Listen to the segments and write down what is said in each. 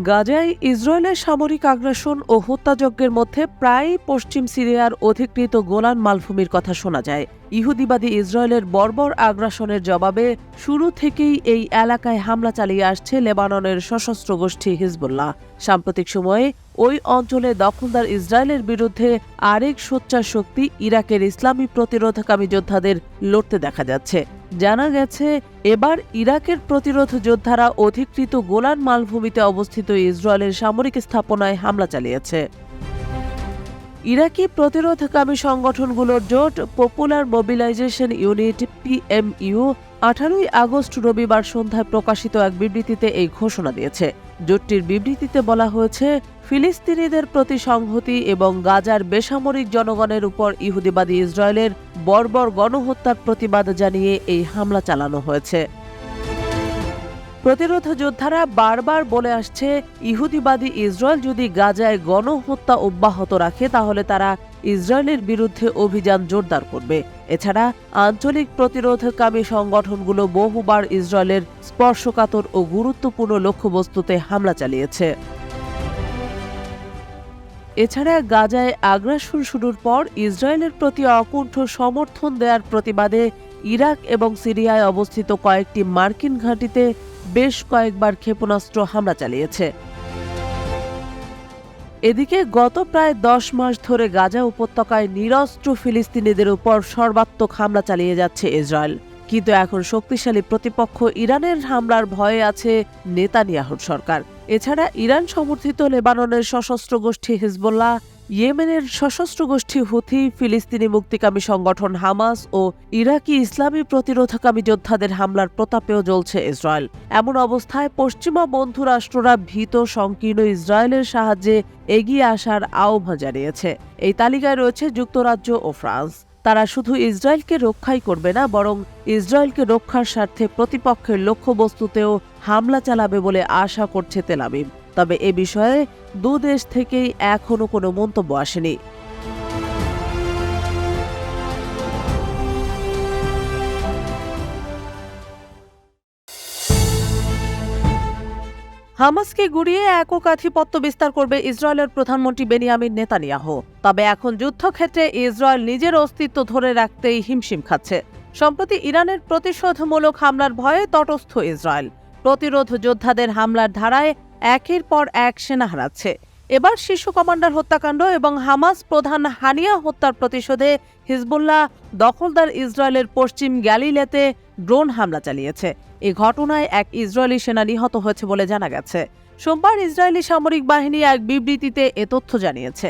গাজায় ইসরায়েলের সামরিক আগ্রাসন ও হত্যাযজ্ঞের মধ্যে প্রায়ই পশ্চিম সিরিয়ার অধিকৃত গোলান মালভূমির কথা শোনা যায়। ইহুদিবাদী ইসরায়েলের বর্বর আগ্রাসনের জবাবে শুরু থেকেই এই এলাকায় হামলা চালিয়ে আসছে লেবাননের সশস্ত্র গোষ্ঠী হিজবুল্লাহ। সাম্প্রতিক সময়ে ওই অঞ্চলে দখলদার ইসরায়েলের বিরুদ্ধে আরেক সোচ্চার শক্তি ইরাকের ইসলামী প্রতিরোধকামী যোদ্ধাদের লড়তে দেখা যাচ্ছে। জানা গেছে, এবার ইরাকের প্রতিরোধ যোদ্ধারা অধিকৃত গোলান মালভূমিতে অবস্থিত ইসরায়েলের সামরিক স্থাপনায় হামলা চালিয়েছে। ইরাকি প্রতিরোধকামী সংগঠনগুলোর জোট পপুলার মোবিলাইজেশন ইউনিট পিএমইউ আঠারোই আগস্ট রবিবার সন্ধ্যায় প্রকাশিত এক বিবৃতিতে এই ঘোষণা দিয়েছে। জোটটির বিবৃতিতে বলা হয়েছে, ফিলিস্তিনিদের প্রতি সংহতি এবং গাজার বেসামরিক জনগণের উপর ইহুদিবাদী ইসরায়েলের বর্বর গণহত্যার প্রতিবাদ জানিয়ে এই হামলা চালানো হয়েছে। প্রতিরোধ যোদ্ধারা বারবার বলে আসছে, ইহুদিবাদী ইসরায়েল যদি গাজায় গণহত্যা অব্যাহত রাখে, তাহলে তারা ইসরায়েলের বিরুদ্ধে অভিযান জোরদার করবে। এছাড়া আঞ্চলিক প্রতিরোধকামী সংগঠনগুলো বহুবার ইসরায়েলের স্পর্শকাতর ও গুরুত্বপূর্ণ লক্ষ্যবস্তুতে হামলা চালিয়েছে। এছাড়া গাজায় আগ্রাসন শুরুর পর ইসরায়েলের প্রতি অকুণ্ঠ সমর্থন দেওয়ার প্রতিবাদে ইরাক এবং সিরিয়ায় অবস্থিত কয়েকটি মার্কিন ঘাঁটিতে বেশ কয়েকবার ক্ষেপণাস্ত্র হামলা চালিয়েছে। এদিকে গত প্রায় দশ মাস ধরে গাজা উপত্যকায় নিরস্ত্র ফিলিস্তিনিদের উপর সর্বাত্মক হামলা চালিয়ে যাচ্ছে ইসরায়েল। কিন্তু এখন শক্তিশালী প্রতিপক্ষ ইরানের হামলার ভয়ে আছে নেতানিয়াহুর সরকার। এছাড়া ইরান সমর্থিত লেবাননের সশস্ত্র গোষ্ঠী হিজবুল্লাহ ইয়েমেনের সশস্ত্র গোষ্ঠী হুথি ফিলিস্তিনি মুক্তিকামী সংগঠন হামাস ও ইরাকি ইসলামী প্রতিরোধকামী যোদ্ধাদের হামলার প্রতাপেও জ্বলছে ইসরায়েল। এমন অবস্থায় পশ্চিমা বন্ধু রাষ্ট্ররা ভীত সংকীর্ণ ইসরায়েলের সাহায্যে এগিয়ে আসার আহ্বান জানিয়েছে। এই তালিকায় রয়েছে যুক্তরাজ্য ও ফ্রান্স। তারা শুধু ইসরায়েলকে রক্ষাই করবে না, বরং ইসরায়েলকে রক্ষার স্বার্থে প্রতিপক্ষের লক্ষ্যবস্তুতেও হামলা চালাবে বলে আশা করছে তেলাবিব তবে এ বিষয়ে দু দেশ থেকেই এখনও কোনো মন্তব্য আসেনি। হামাসকে গুড়িয়ে একক আধিপত্য বিস্তার করবে ইসরায়েলের প্রধানমন্ত্রী বেনিয়ামিন নেতানিয়াহু। তবে এখন যুদ্ধক্ষেত্রে ইসরায়েল নিজের অস্তিত্ব ধরে রাখতেই হিমশিম খাচ্ছে। সম্প্রতি ইরানের প্রতিশোধমূলক হামলার ভয়ে তটস্থ ইসরায়েল। প্রতিরোধ যোদ্ধাদের হামলার ধারায় একের পর এক সেনা হারাচ্ছে। এবার শিশু কমান্ডার হত্যাকাণ্ড এবং হামাস প্রধান হানিয়া হত্যার প্রতিশোধে হিজবুল্লাহ দখলদার ইসরায়েলের পশ্চিম গ্যালিলেতে ড্রোন হামলা চালিয়েছে। এ ঘটনায় এক ইসরায়েলি সেনা নিহত হয়েছে বলে জানা গেছে। সোমবার ইসরায়েলি সামরিক বাহিনী এক বিবৃতিতে এ তথ্য জানিয়েছে।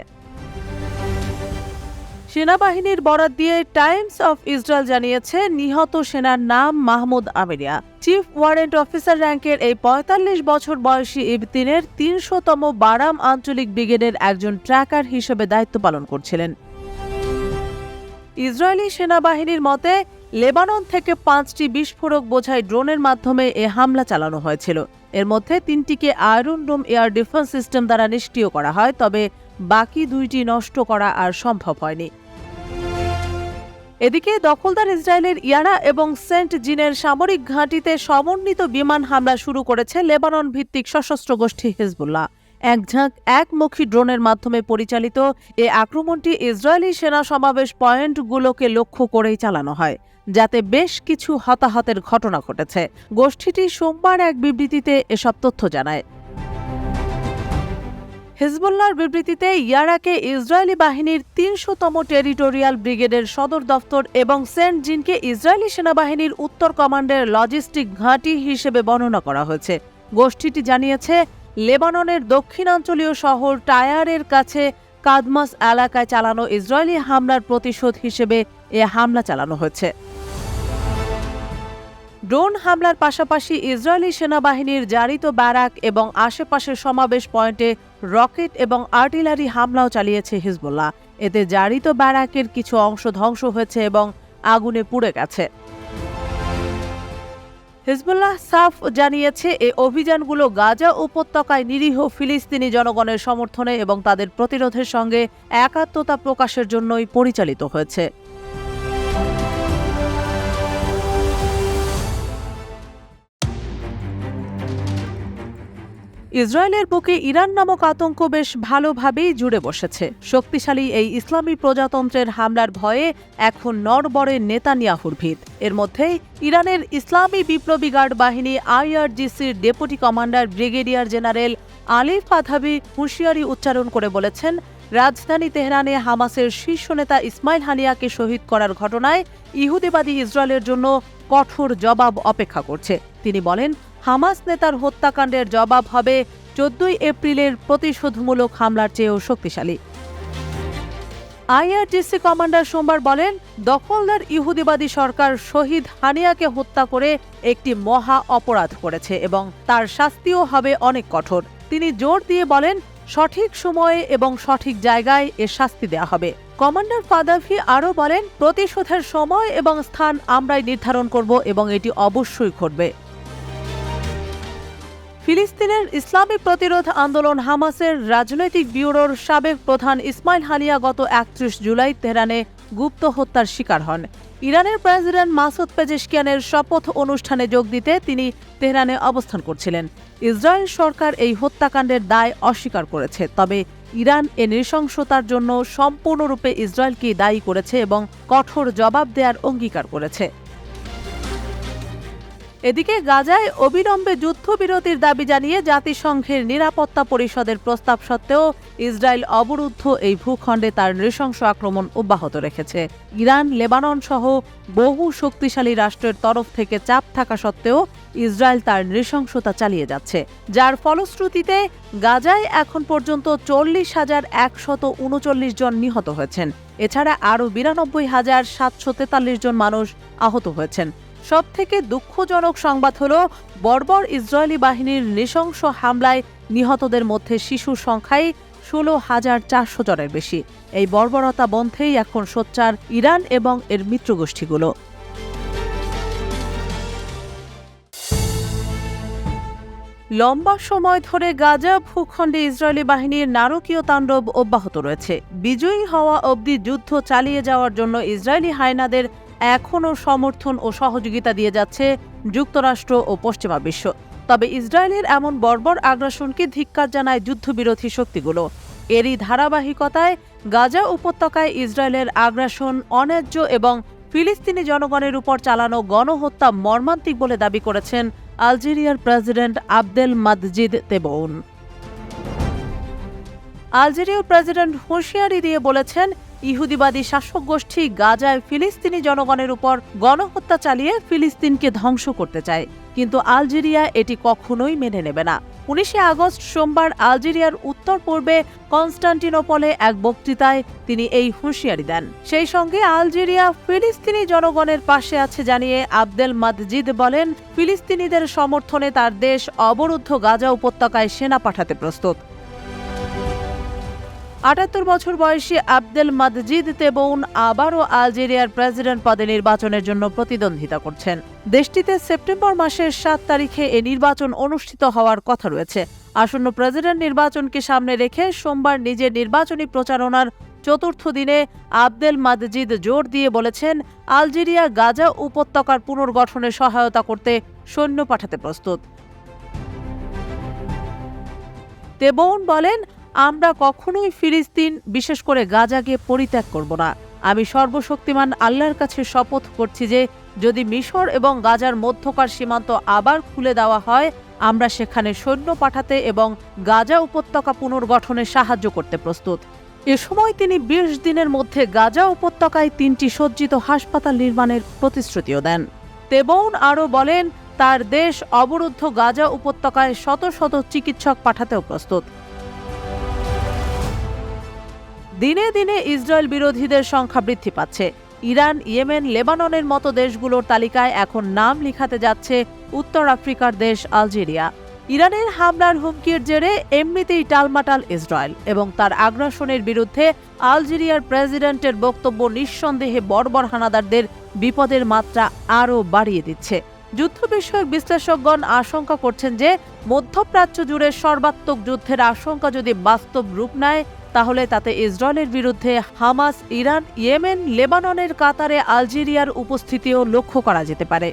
সেনাবাহিনীর বরাত দিয়ে টাইমস অফ ইসরায়েল জানিয়েছে, নিহত সেনার নাম Mahmoud Amiriya. Chief warrant officer র্যাঙ্কের এই পঁয়তাল্লিশ বছর বয়সী ইবতিনের তিনশোতম বারাম আঞ্চলিক ব্রিগেডের একজন ট্র্যাকার হিসেবে দায়িত্ব পালন করছিলেন। ইসরায়েলি সেনাবাহিনীর মতে, লেবানন থেকে পাঁচটি বিস্ফোরক বোঝাই ড্রোনের মাধ্যমে এ হামলা চালানো হয়েছিল। এর মধ্যে তিনটিকে Iron Dome air defence system দ্বারা নিষ্ক্রিয় করা হয়, তবে বাকি দুইটি নষ্ট করা আর সম্ভব হয়নি। এদিকে দখলদার ইসরায়েলের ইয়ারা এবং সেন্ট জিনের সামরিক ঘাঁটিতে সমন্বিত বিমান হামলা শুরু করেছে লেবানন ভিত্তিক সশস্ত্র গোষ্ঠী হিজবুল্লাহ। এক ঝাঁক, একমুখী ড্রোনের মাধ্যমে পরিচালিত এ আক্রমণটি ইসরায়েলি সেনা সমাবেশ পয়েন্টগুলোকে লক্ষ্য করেই চালানো হয়, যাতে বেশ কিছু হতাহতের ঘটনা ঘটেছে। গোষ্ঠীটি সোমবার এক বিবৃতিতে এসব তথ্য জানায়। হিজবুল্লাহর বিবৃতিতে ইয়ারাকে ইসরায়েলি বাহিনীর তিনশোতম টেরিটোরিয়াল ব্রিগেডের সদর দফতর এবং সেন্ট জিনকে ইসরায়েলি সেনাবাহিনীর উত্তর কমান্ডের লজিস্টিক ঘাঁটি হিসেবে বর্ণনা করা হয়েছে। গোষ্ঠীটি জানিয়েছে, লেবাননের দক্ষিণাঞ্চলীয় শহর টায়ারের কাছে কাদমাস এলাকায় চালানো ইসরায়েলি হামলার প্রতিশোধ হিসেবে এ হামলা চালানো হয়েছে। ড্রোন হামলার পাশাপাশি ইসরায়েলি সেনাবাহিনীর জারিত ব্যারাক এবং আশেপাশের সমাবেশ পয়েন্টে রকেট এবং আর্টিলারি হামলাও চালিয়েছে হিজবুল্লাহ। এতে জারিত ব্যারাকের কিছু অংশ ধ্বংস হয়েছে এবং আগুনে পুড়ে গেছে। হিজবুল্লাহ সাফ জানিয়েছে এই অভিযানগুলো গাজা উপত্যকায় নিরীহ ফিলিস্তিনি জনগণের সমর্থনে এবং তাদের প্রতিরোধের সঙ্গে একাত্মতা প্রকাশের জন্যই পরিচালিত হয়েছে। ইসরায়েলের বুকে ইরান নামক আতঙ্ক বেশ ভালোভাবেই জুড়ে বসেছে। শক্তিশালী এই ইসলামী প্রজাতন্ত্রের হামলার ভয়ে এখন নড়বড়ে নেতানিয়াহুর ভিত। এর মধ্যেই ইরানের ইসলামী বিপ্লবী গার্ড বাহিনী আইআরজিসির ডেপুটি কমান্ডার ব্রিগেডিয়ার জেনারেল আলিফ আধাবি হুঁশিয়ারি উচ্চারণ করে বলেছেন, রাজধানী তেহরানে হামাসের শীর্ষ নেতা ইসমাইল হানিয়াকে শহীদ করার ঘটনায় ইহুদিবাদী ইসরায়েলের জন্য কঠোর জবাব অপেক্ষা করছে। তিনি বলেন, হামাস নেতার হত্যাকাণ্ডের জবাব হবে চোদ্দই এপ্রিলের প্রতিশোধমূলক হামলার চেয়েও শক্তিশালী। আইআরটিসি কমান্ডার সোমবার বলেন, দখলদার ইহুদিবাদী সরকার শহীদ হানিয়াকে হত্যা করে একটি মহা অপরাধ করেছে এবং তার শাস্তিও হবে অনেক কঠোর। তিনি জোর দিয়ে বলেন, সঠিক সময়ে এবং সঠিক জায়গায় এ শাস্তি দেওয়া হবে। কমান্ডার ফাদাফি আরও বলেন, প্রতিশোধের সময় এবং স্থান আমরাই নির্ধারণ করব এবং এটি অবশ্যই ঘটবে। ফিলিস্তিনের ইসলামী প্রতিরোধ আন্দোলন হামাসের রাজনৈতিক ব্যুরোর সাবেক প্রধান ইসমাইল হানিয়া গত একত্রিশ জুলাই তেহরানে গুপ্ত হত্যার শিকার হন। ইরানের প্রেসিডেন্ট মাসুদ পেজেশকিয়ানের শপথ অনুষ্ঠানে যোগ দিতে তিনি তেহরানে অবস্থান করছিলেন। ইসরায়েল সরকার এই হত্যাকাণ্ডের দায় অস্বীকার করেছে, তবে ইরান এ নৃশংসতার জন্য সম্পূর্ণরূপে ইসরায়েলকে দায়ী করেছে এবং কঠোর জবাব দেওয়ার অঙ্গীকার করেছে। এদিকে গাজায় অবিলম্বে যুদ্ধবিরতির দাবি জানিয়ে জাতিসংঘের নিরাপত্তা পরিষদের প্রস্তাব সত্ত্বেও ইসরায়েল অবরুদ্ধ এই ভূখণ্ডে তার নৃশংস আক্রমণ অব্যাহত রেখেছে। ইরান, লেবানন সহ বহু শক্তিশালী রাষ্ট্রের তরফ থেকে চাপ থাকা সত্ত্বেও ইসরায়েল তার নৃশংসতা চালিয়ে যাচ্ছে। যার ফলশ্রুতিতে গাজায় এখন পর্যন্ত চল্লিশ হাজার একশত উনচল্লিশ জন নিহত হয়েছেন। এছাড়া আরও বিরানব্বই হাজার সাতশো তেতাল্লিশ জন মানুষ আহত হয়েছেন। সবথেকে দুঃখজনক সংবাদ হল, বর্বর ইসরায়েলি বাহিনীর নৃশংস হামলায় নিহতদের মধ্যে শিশুর সংখ্যাই ষোলো হাজার চারশো জনের বেশি। এই বর্বরতা বন্ধেই এখন সোচ্চার ইরান এবং এর মিত্রগোষ্ঠীগুলো। লম্বা সময় ধরে গাজা ভূখণ্ডে ইসরায়েলি বাহিনীর নারকীয় তাণ্ডব অব্যাহত রয়েছে। বিজয়ী হওয়া অবধি যুদ্ধ চালিয়ে যাওয়ার জন্য ইসরায়েলি হায়নাদের এখনও সমর্থন ও সহযোগিতা দিয়ে যাচ্ছে যুক্তরাষ্ট্র ও পশ্চিমা বিশ্ব। তবে ইসরায়েলের এমন বর্বর আগ্রাসনকে ধিক্কার জানায় যুদ্ধবিরোধী শক্তিগুলো। এরই ধারাবাহিকতায় গাজা উপত্যকায় ইসরায়েলের আগ্রাসন অন্যায্য এবং ফিলিস্তিনি জনগণের উপর চালানো গণহত্যা মর্মান্তিক বলে দাবি করেছেন আলজেরিয়ার প্রেসিডেন্ট আবদেল মাদজিদ তেবউন। আলজেরিয়ার প্রেসিডেন্ট হুঁশিয়ারি দিয়ে বলেছেন ইহুদিবাদী শাসক গোষ্ঠী গাজায় ফিলিস্তিনি জনগণের উপর গণহত্যা চালিয়ে ফিলিস্তিনকে ধ্বংস করতে চায়। কিন্তু আলজেরিয়া এটি কখনোই মেনে নেবে না। উনিশে আগস্ট সোমবার আলজেরিয়ার উত্তর পূর্বে কনস্টান্টিনোপলে এক বক্তৃতায় তিনি এই হুঁশিয়ারি দেন। সেই সঙ্গে আলজেরিয়া ফিলিস্তিনি জনগণের পাশে আছে জানিয়ে আবদেল মাদজিদ বলেন, ফিলিস্তিনিদের সমর্থনে তার দেশ অবরুদ্ধ গাজা উপত্যকায় সেনা পাঠাতে প্রস্তুত। আটাত্তর বছর বয়সী আবদেল মাদজিদ তেবউন আবারও আলজেরিয়ার প্রেসিডেন্ট পদে নির্বাচনের জন্য প্রতিদ্বন্দ্বিতা করছেন। দেশটিতে সেপ্টেম্বর মাসের সাত তারিখে এ নির্বাচন অনুষ্ঠিত হওয়ার কথা রয়েছে। আসন্ন প্রেসিডেন্ট নির্বাচনকে সামনে রেখে সোমবার নিজের নির্বাচনী প্রচারণার চতুর্থ দিনে আবদেল মাদজিদ জোর দিয়ে বলেছেন, আলজেরিয়া গাজা উপত্যকার পুনর্গঠনে সহায়তা করতে সৈন্য পাঠাতে প্রস্তুত। তেবউন বলেন আমরা কখনোই ফিলিস্তিন, বিশেষ করে গাজাকে পরিত্যাগ করব না। আমি সর্বশক্তিমান আল্লাহর কাছে শপথ করছি যে, যদি মিশর এবং গাজার মধ্যকার সীমান্ত আবার খুলে দেওয়া হয়, আমরা সেখানে সৈন্য পাঠাতে এবং গাজা উপত্যকা পুনর্গঠনে সাহায্য করতে প্রস্তুত। এ সময় তিনি বিশ দিনের মধ্যে গাজা উপত্যকায় তিনটি সজ্জিত হাসপাতাল নির্মাণের প্রতিশ্রুতিও দেন। তেবৌন আরও বলেন, তার দেশ অবরুদ্ধ গাজা উপত্যকায় শত শত চিকিৎসক পাঠাতেও প্রস্তুত। দিনে দিনে ইসরায়েল বিরোধীদের সংখ্যা বৃদ্ধি পাচ্ছে। ইরান, ইয়েমেন, লেবাননের মতো দেশগুলোর তালিকায় এখন নাম লিখাতে যাচ্ছে উত্তর আফ্রিকার দেশ আলজেরিয়া। ইরানের হামলার হুমকির জেরে এমনিতেই টালমাটাল ইসরায়েল এবং তার আগ্রাসনের বিরুদ্ধে আলজেরিয়ার প্রেসিডেন্টের বক্তব্য নিঃসন্দেহে বর্বর হানাদারদের বিপদের মাত্রা আরও বাড়িয়ে দিচ্ছে। যুদ্ধ বিষয়ক বিশ্লেষকগণ আশঙ্কা করছেন যে মধ্যপ্রাচ্য জুড়ে সর্বাত্মক যুদ্ধের আশঙ্কা যদি বাস্তব রূপ নেয় তাহলে তাতে ইসরায়েলের বিরুদ্ধে হামাস, ইরান, ইয়েমেন, লেবাননের, কাতারে, আলজেরিয়ার উপস্থিতিও লক্ষ্য করা যেতে পারে।